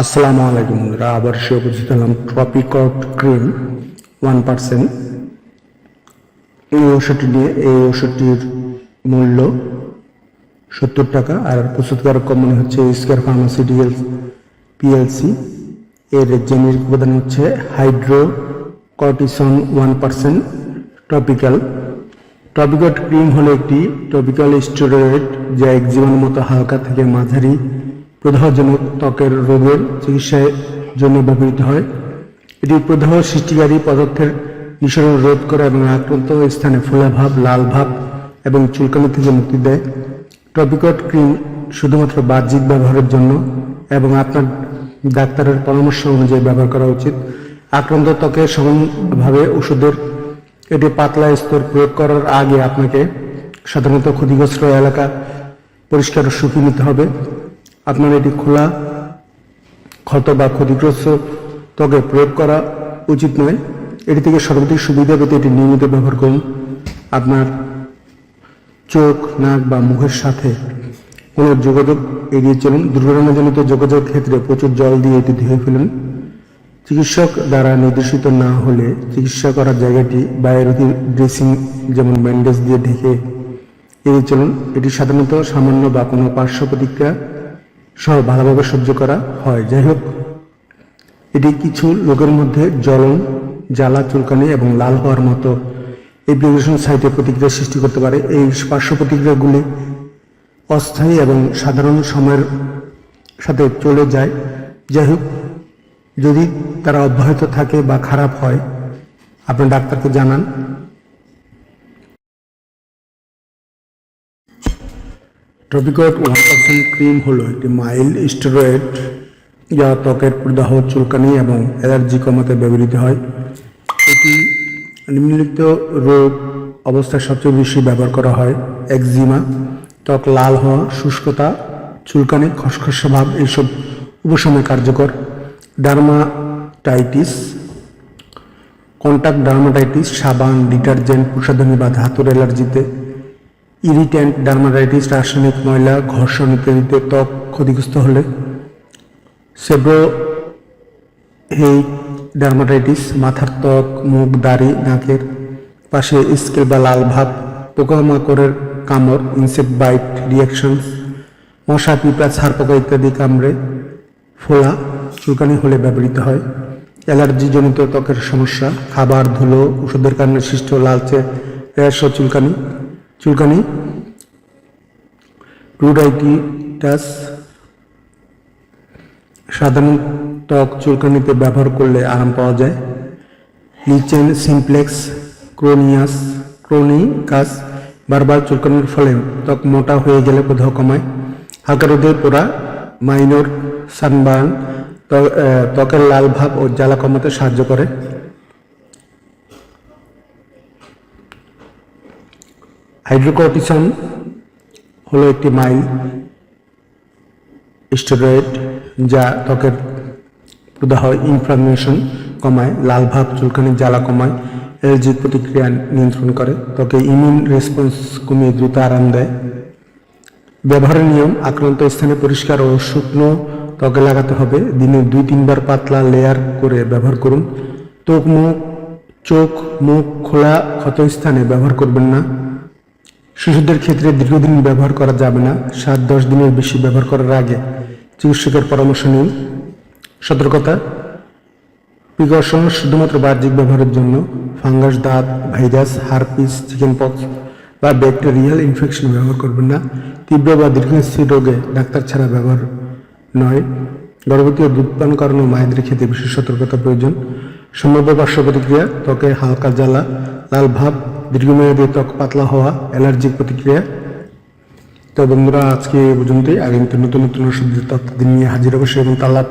আসসালামু আলাইকুম। বন্ধুরা আবার সে উপস্থিত হলাম ট্রপিকট ক্রিম ওয়ান পার্সেন্ট এই ওষুধটি নিয়ে এই ওষুধটির মূল্য সত্তর টাকা, আর প্রস্তুতকারক কোম্পানি হচ্ছে স্কোয়ার ফার্মাসি ফার্মাসিউটিক্যাল পিএলসি এর জেনেরিক উপাদান হচ্ছে hydrocortisone one percent topical টপিকট ক্রিম হলো একটি টপিক্যাল স্টেরয়েড যা এক জীবনের মতো হালকা থেকে মাঝারি প্রদাহজনক ত্বকের রোগের চিকিৎসার জন্য ব্যবহৃত হয়। এটি প্রদাহ সৃষ্টিকারী পদার্থের নিঃসরণ রোধ করে এবং আক্রান্ত স্থানে ফোলাভাব লাল ভাব এবং চুলকানি থেকে মুক্তি দেয়। টপিকট ক্রিম শুধুমাত্র বাহ্যিক ব্যবহারের জন্য এবং আপনার ডাক্তারের পরামর্শ অনুযায়ী ব্যবহার করা উচিত। আক্রান্ত ত্বকে সমানভাবে ওষুধের এটি পাতলা স্তর প্রয়োগ করার আগে আপনাকে সাধারণত ক্ষতিগ্রস্ত এলাকা পরিষ্কার শুকিয়ে নিতে হবে। আপনার এটি খোলা, ক্ষত বা ক্ষতিগ্রস্ত ত্বকে প্রয়োগ করা উচিত নয়। এটি থেকে সর্বাধিক সুবিধা পেতে এটি নিয়মিত ব্যবহার করুন। আপনার চোখ, নাক বা মুখের সাথে কোনো যোগাযোগ এড়িয়ে চলুন। দুর্ঘটনাজনিত যোগাযোগ ক্ষেত্রে প্রচুর জল দিয়ে এটি ধুয়ে ফেলুন। চিকিৎসক দ্বারা নির্দেশিত না হলে চিকিৎসা করার জায়গাটি বায়োরতি ড্রেসিং যেমন ব্যান্ডেজ দিয়ে ঢেকে এড়িয়ে চলুন। এটি সাধারণত সামান্য বা কোনো পার্শ্ব প্রতিক্রিয়া সহ ভালোভাবে সহ্য করা হয়। যাই হোক, এটি কিছু লোকের মধ্যে জ্বলন, জ্বালা, চুলকানি এবং লাল হওয়ার মতো অ্যাপ্লিকেশন সাইটে প্রতিক্রিয়া সৃষ্টি করতে পারে। এই পার্শ্ব প্রতিক্রিয়াগুলি অস্থায়ী এবং সাধারণ সময়ের সাথে চলে যায়। যাই হোক, যদি তারা অব্যাহত থাকে বা খারাপ হয় আপনার ডাক্তারকে জানান। টপিকট ওয়ান পার্সেন্ট ক্রিম হলো একটি মাইল্ড স্টেরয়েড যা ত্বকের প্রদাহ চুলকানি এবং অ্যালার্জি কমাতে ব্যবহৃত হয়। এটি নিম্নলিখিত রোগ অবস্থায় সবচেয়ে বেশি ব্যবহার করা হয়। একজিমা ত্বক লাল হওয়া, শুষ্কতা, চুলকানি, খসখসা ভাব, এইসব উপশমে কার্যকর। ডার্মাটাইটিস কন্টাক্ট ডার্মাটাইটিস সাবান, ডিটারজেন্ট, প্রসাধনী বা ধাতুর অ্যালার্জিতে ইরিট্যান্ট ডার্মাটাইটিস, রাসায়নিক ময়লা, ঘর্ষণ ইত্যাদিতে ত্বক ক্ষতিগ্রস্ত হলে সেব্রো হেই ডার্মাটাইটিস, মাথার ত্বক, মুখ, দাড়ি, নাকের পাশে স্কেল বা লাল ভাব, পোকামাকড়ের কামড়, ইনসেক্ট বাইট রিয়াকশনস মশা, পিঁপড়া ছাড় পোকা ইত্যাদি কামড়ে ফোলা, চুলকানি হলে ব্যবহৃত হয়। অ্যালার্জিজনিত ত্বকের সমস্যা, খাবার ধুলো, ওষুধের কারণে সৃষ্ট লালচে র্যাশ ও চুলকানি। চুলকানি রুডাইটিটাস সাধারণ ত্বক চুলকানিতে ব্যবহার করলে আরাম পাওয়া যায়। লিচেন সিমপ্লেক্স, ক্রোনিয়াস, ক্রোনিকাস, বারবার চুলকানির ফলে ত্বক মোটা হয়ে গেলে প্রদাহ কমায়। হালকা রোদে পোড়া, মাইনর সানবার্ন ত্বকের লাল ভাব ও জ্বালা কমাতে সাহায্য করে। হাইড্রোকর্টিসন হলো একটি মাইল স্টেরয়েড যা ত্বকের প্রদাহ ইনফ্লামেশন কমায়, লাল ভাব চুলকানি, জ্বালা কমায়, অ্যালার্জির প্রতিক্রিয়া নিয়ন্ত্রণ করে, ত্বকে ইমিউন রেসপন্স কমিয়ে দ্রুত আরাম দেয়। ব্যবহারের নিয়ম, আক্রান্ত স্থানে পরিষ্কার ও শুকনো ত্বকে লাগাতে হবে। দিনে দুই, তিনবার পাতলা লেয়ার করে ব্যবহার করুন। ত্বক, মুখ, চোখ, মুখ খোলা ক্ষত স্থানে ব্যবহার করবেন না। শিশুদের ক্ষেত্রে দীর্ঘদিন ব্যবহার করা যাবে না, সাত দশ দিনের বেশি ব্যবহার করার আগে চিকিৎসকের পরামর্শ নিন। সতর্কতা প্রিকশন শুধুমাত্র বাহ্যিক ব্যবহারের জন্য ফাঙ্গাস দাঁত ভাইরাস হারপিস চিকেন পক্স বা ব্যাকটেরিয়াল ইনফেকশন ব্যবহার করবেন না। তীব্র বা দীর্ঘস্থায়ী রোগে ডাক্তার ছাড়া ব্যবহার নয়। গর্ভবতী ও দুধপান করানো মায়েদের ক্ষেত্রে বিশেষ সতর্কতা প্রয়োজন। সম্ভাব্য পার্শ্ব প্রতিক্রিয়া, ত্বকে হালকা জ্বালা, লাল ভাব দীর্ঘমেয়াদী ত্বক পাতলা হওয়া অ্যালার্জিক প্রতিক্রিয়া। তো বন্ধুরা, আজকে এই পর্যন্তই। আগামীতে নতুন নতুন ওষুধের তথ্য দিন নিয়ে হাজির অবশ্যই এবং তাল্লা